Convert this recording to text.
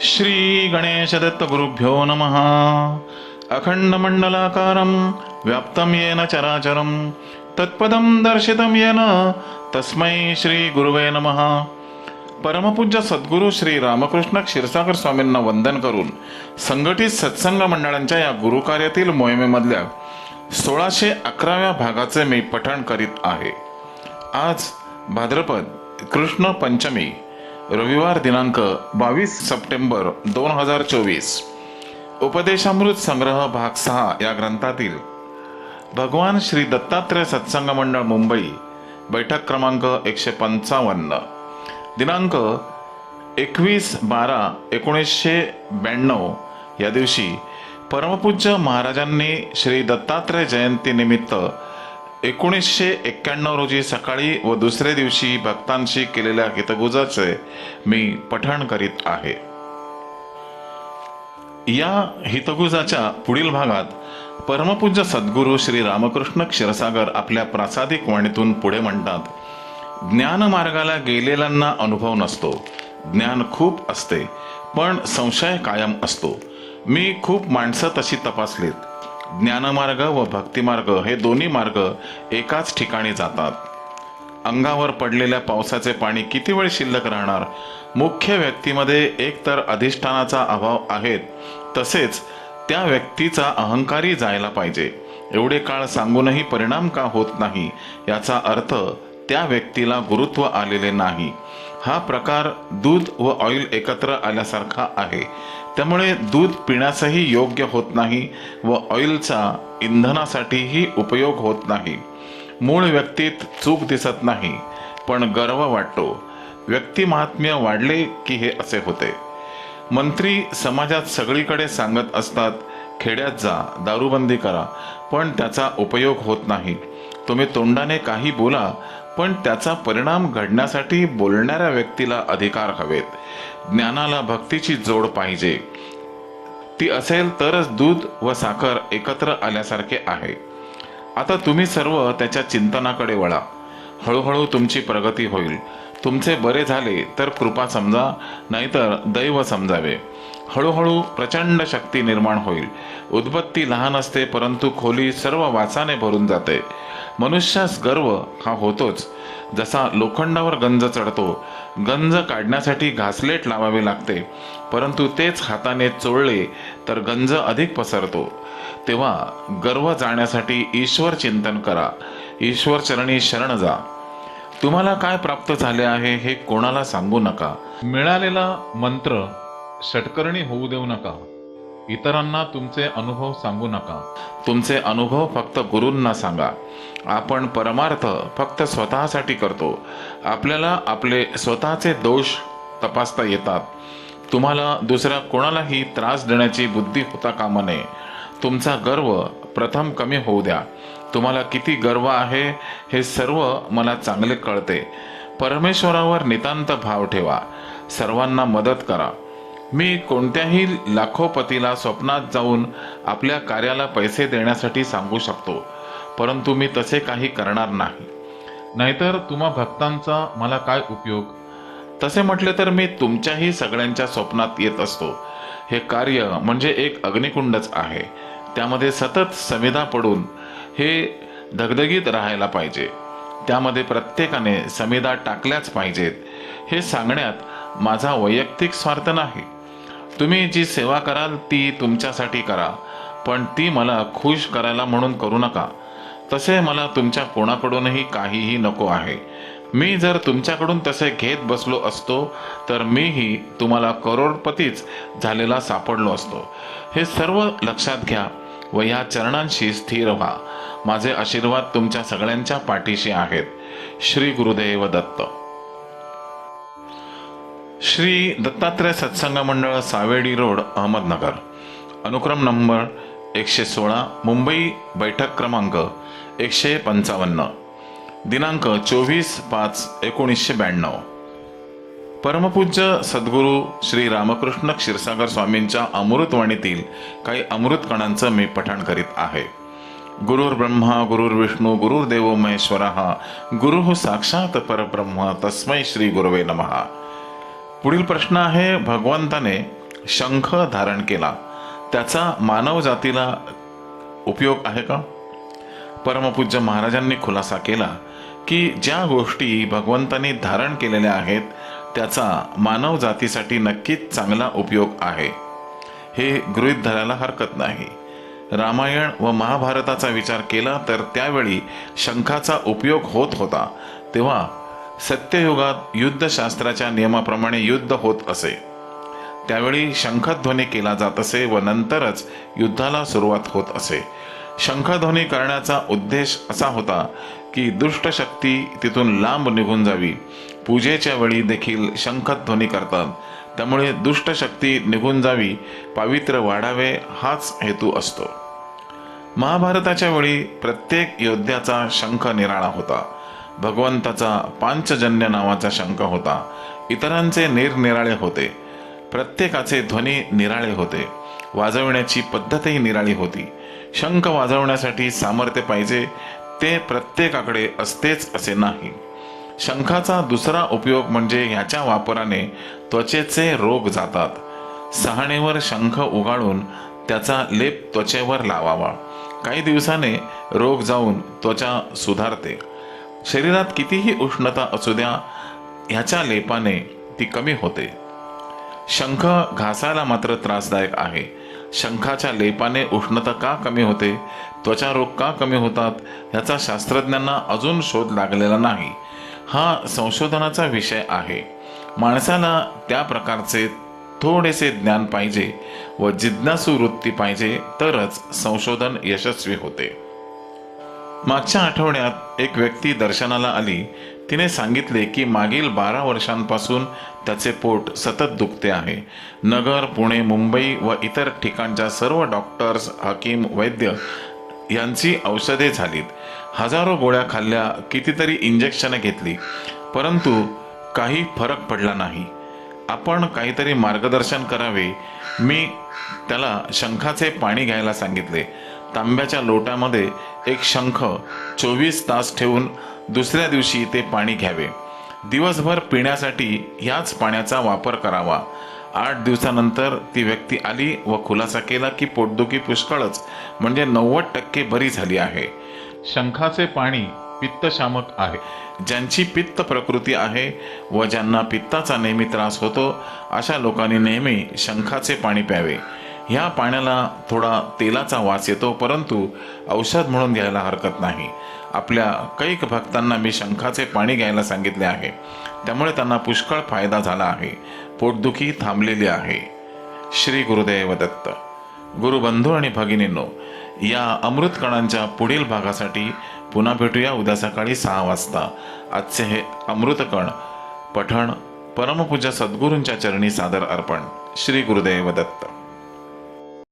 श्री गणेशदत्तगुरुभ्यो नमः। अखण्डमण्डलाकारं व्याप्तं येन चराचरं तत्पदं दर्शितं येन तस्मै श्रीगुरुवे नमः। परमपूज्य सद्गुरू श्री रामकृष्ण क्षीरसागर स्वामींना वंदन करून संघटित सत्संग मंडळांच्या या गुरुकार्यातील मोहिमेमधल्या सोळाशे अकराव्या भागाचे मी पठण करीत आहे. आज भाद्रपद कृष्ण पंचमी रविवार दिनांक बावीस सप्टेंबर दोन हजार चोवीस. उपदेशामृत संग्रह भाग सहा या ग्रंथातील भगवान श्री दत्तात्रय सत्संग मंडळ मुंबई बैठक क्रमांक एकशे पंचावन्न. दिनांक एकवीस बारा एकोणीसशे ब्याण्णव. या दिवशी परमपूज्य महाराजांनी श्री दत्तात्रय जयंतीनिमित्त एकोणीसशे एक्क्याण्णव रोजी सकाळी व दुसऱ्या दिवशी भक्तांशी केलेल्या हितगुजाचे मी पठण करीत आहे. या हितगुजाच्या पुढील भागात परमपूज्य सद्गुरू श्री रामकृष्ण क्षीरसागर आपल्या प्रासादिक वाणीतून पुढे म्हणतात ज्ञान मार्गाला गेलेल्यांना अनुभव नसतो. ज्ञान खूप असते पण संशय कायम असतो. मी खूप माणसं तशी तपासलीत. ज्ञानमार्ग व भक्तिमार्ग हे दोन्ही मार्ग एकाच ठिकाणी जातात. अंगावर पडलेल्या पावसाचे पाणी किती वेळ शिल्लक राहणार? मुख्य व्यक्तीमध्ये एकतर अधिष्ठानाचा अभाव आहेत तसेच त्या व्यक्तीचा अहंकारी जायला पाहिजे. एवढे काळ सांगूनही परिणाम का होत नाही? याचा अर्थ त्या व्यक्तीला गुरुत्व आलेले नाही. हा प्रकार दूध व ऑइल एकत्र आल्यासारखा आहे. त्यामुळे दूध पिण्यासही योग्य होत नाही व ऑइलचा इंधनासाठीही उपयोग होत नाही. मूळ व्यक्तीत चूक दिसत नाही पण गर्व वाटतो. व्यक्तिमहात्म्य वाढले की हे असे होते. मंत्री समाजात सगळीकडे सांगत असतात खेड्यात जा दारूबंदी करा पण त्याचा उपयोग होत नाही. तुम्ही तोंडाने काही बोला पण त्याचा परिणाम घडण्यासाठी बोलणाऱ्या व्यक्तीला अधिकार हवेत. ज्ञानाला भक्तीची जोड पाहिजे. ती असेल तरच दूध व साखर एकत्र आल्यासारखे आहे. आता तुम्ही सर्व त्याच्या चिंतनाकडे वळा. हळूहळू तुमची प्रगती होईल. तुमचे बरे झाले तर कृपा समजा नाहीतर दैव समजावे. हळूहळू प्रचंड शक्ती निर्माण होईल. उद्बत्ती लहान असते परंतु खोली सर्व वासाने भरून जाते. मनुष्यास गर्व हा होतोच. जसा लोखंडावर गंज चढतो गंज काढण्यासाठी घासलेट लावावे लागते परंतु तेच हाताने चोळले तर गंज अधिक पसरतो. तेव्हा गर्व जाण्यासाठी ईश्वर चिंतन करा. ईश्वर चरणी शरण जा. तुम्हाला काय प्राप्त झाले आहे हे कोणाला सांगू नका. मिळालेला मंत्र षटकर्णी होऊ देऊ नका. इतरांना तुमचे अनुभव सांगू नका. तुमचे अनुभव फक्त गुरूंना सांगा. आपण परमार्थ फक्त स्वतःसाठी करतो. आपल्याला आपले स्वतःचे दोष तपासता येतात. तुम्हाला दुसऱ्या कोणालाही त्रास देण्याची बुद्धी होता कामा नये. तुमचा गर्व प्रथम कमी होऊ द्या. तुम्हाला किती गर्व आहे हे सर्व मला चांगले कळते. परमेश्वरावर नितांत भाव ठेवा. सर्वांना मदत करा. मी कोणत्याही लाखोपतीला स्वप्नात जाऊन आपल्या कार्याला पैसे देण्यासाठी सांगू शकतो परंतु मी तसे काही करणार नाही. नाहीतर तुम्हा भक्तांचा मला काय उपयोग? तसे म्हटले तर मी तुमच्याही सगळ्यांच्या स्वप्नात येत असतो. हे कार्य म्हणजे एक अग्निकुंडच आहे. त्यामध्ये सतत समिधा पडून हे धगधगीत राहायला पाहिजे. त्यामध्ये प्रत्येकाने समिधा टाकल्याच पाहिजेत. हे सांगण्यात माझा वैयक्तिक स्वार्थ नाही. तुम्ही जी सेवा कराल ती तुमच्यासाठी करा. पण ती मला खुश करायला म्हणून करू नका. तसे मला तुमच्या कोणाकडूनही काहीही नको आहे. मी जर तुमच्याकडून तसे घेत बसलो असतो तर मीही तुम्हाला करोडपतीच झालेला सापडलो असतो. हे सर्व लक्षात घ्या व या चरणांशी स्थिर व्हा. माझे आशीर्वाद तुमच्या सगळ्यांच्या पाठीशी आहेत. श्री गुरुदेव दत्त. श्री दत्तात्रय सत्संग मंडळ सावेडी रोड अहमदनगर. अनुक्रम नंबर एकशे सोळा मुंबई बैठक क्रमांक एकशे पंचावन्न. दिनांक चोवीस पाच एकोणीसशे ब्याण्णव. परमपूज्य सद्गुरू श्री रामकृष्ण क्षीरसागर स्वामींच्या अमृतवाणीतील काही अमृत कणांचं मी पठण करीत आहे. गुरुर् ब्रह्मा गुरुर्विष्णू गुरुर्देव महेश्वरा गुरु साक्षात परब्रह्म तस्मै श्री गुरवे नमः. पुढील प्रश्न आहे भगवंताने शंख धारण केला. त्याचा मानव जातीला उपयोग आहे का? परमपूज्य महाराजांनी खुलासा केला की ज्या गोष्टी भगवंतांनी धारण केलेल्या आहेत त्याचा मानव जातीसाठी नक्कीच चांगला उपयोग आहे. हे गृहीत धरायला हरकत नाही. रामायण व महाभारताचा विचार केला तर त्यावेळी शंखाचा उपयोग होत होता. तेव्हा सत्ययुगात युद्धशास्त्राच्या नियमाप्रमाणे युद्ध होत असे. त्यावेळी शंखध्वनी केला जात असे व नंतरच युद्धाला सुरुवात होत असे. शंखध्वनी करण्याचा उद्देश असा होता की दुष्ट शक्ती तिथून लांब निघून जावी. पूजेच्या वेळी देखील शंखध्वनी करतात. त्यामुळे दुष्ट शक्ती निघून जावी पावित्र्य वाढावे हाच हेतू असतो. महाभारताच्या वेळी प्रत्येक योद्ध्याचा शंख निराळा होता. भगवंताचा पांचजन्य नावाचा शंख होता. इतरांचे निरनिराळे होते. प्रत्येकाचे ध्वनी निराळे होते. वाजवण्याची पद्धतही निराळी होती. शंख वाजवण्यासाठी सामर्थ्य पाहिजे ते प्रत्येकाकडे असतेच असे नाही. शंखाचा दुसरा उपयोग म्हणजे ह्याच्या वापराने त्वचेचे रोग जातात. सहाणेवर शंख उगाळून त्याचा लेप त्वचेवर लावावा. काही दिवसाने रोग जाऊन त्वचा सुधारते. शरीरात कितीही उष्णता असू द्या ह्याच्या लेपाने ती कमी होते. शंख घासायला मात्र त्रासदायक आहे. शंखाच्या लेपाने उष्णता का कमी होते त्वचा रोग का कमी होतात ह्याचा शास्त्रज्ञांना अजून शोध लागलेला नाही. हा संशोधनाचा विषय आहे. माणसाला त्या प्रकारचे थोडेसे ज्ञान पाहिजे व जिज्ञासू वृत्ती पाहिजे तरच संशोधन यशस्वी होते. मागच्या आठवड्यात एक व्यक्ती दर्शनाला आली. तिने सांगितले की मागील बारा वर्षांपासून त्याचे पोट सतत दुखते आहे. नगर पुणे मुंबई व इतर ठिकाणच्या सर्व डॉक्टर्स हकीम वैद्य यांची औषधे झालीत. हजारो गोळ्या खाल्ल्या कितीतरी इंजेक्शनं घेतली. परंतु काही फरक पडला नाही. आपण काहीतरी मार्गदर्शन करावे. मी त्याला शंखाचे पाणी घ्यायला सांगितले. तांब्याच्या लोटामध्ये एक शंख चोवीस तास ठेवून दुसऱ्या दिवशी ते पाणी घ्यावे. दिवसभर पिण्यासाठी ह्याच पाण्याचा वापर करावा. आठ दिवसानंतर ती व्यक्ती आली व खुलासा केला की पोटदुखी पुष्कळच म्हणजे नव्वद टक्के बरी झाली आहे. शंखाचे पाणी पित्तशामक आहे. ज्यांची पित्त प्रकृती आहे व ज्यांना पित्ताचा नेहमी त्रास होतो अशा लोकांनी नेहमी शंखाचे पाणी प्यावे. ह्या पाण्याला थोडा तेलाचा वास येतो परंतु औषध म्हणून घ्यायला हरकत नाही. आपल्या कैक भक्तांना मी शंखाचे पाणी घ्यायला सांगितले आहे. त्यामुळे त्यांना पुष्कळ फायदा झाला आहे. पोटदुखी थांबलेली आहे. श्री गुरुदेव दत्त. गुरुबंधू आणि भगिनींनो या अमृत कणांच्या पुढील भागासाठी पुन्हा भेटूया उद्या सकाळी सहा वाजता. आजचे हे अमृतकण पठण परमपूज्य सद्गुरूंच्या चरणी सादर अर्पण. श्री गुरुदेव दत्त.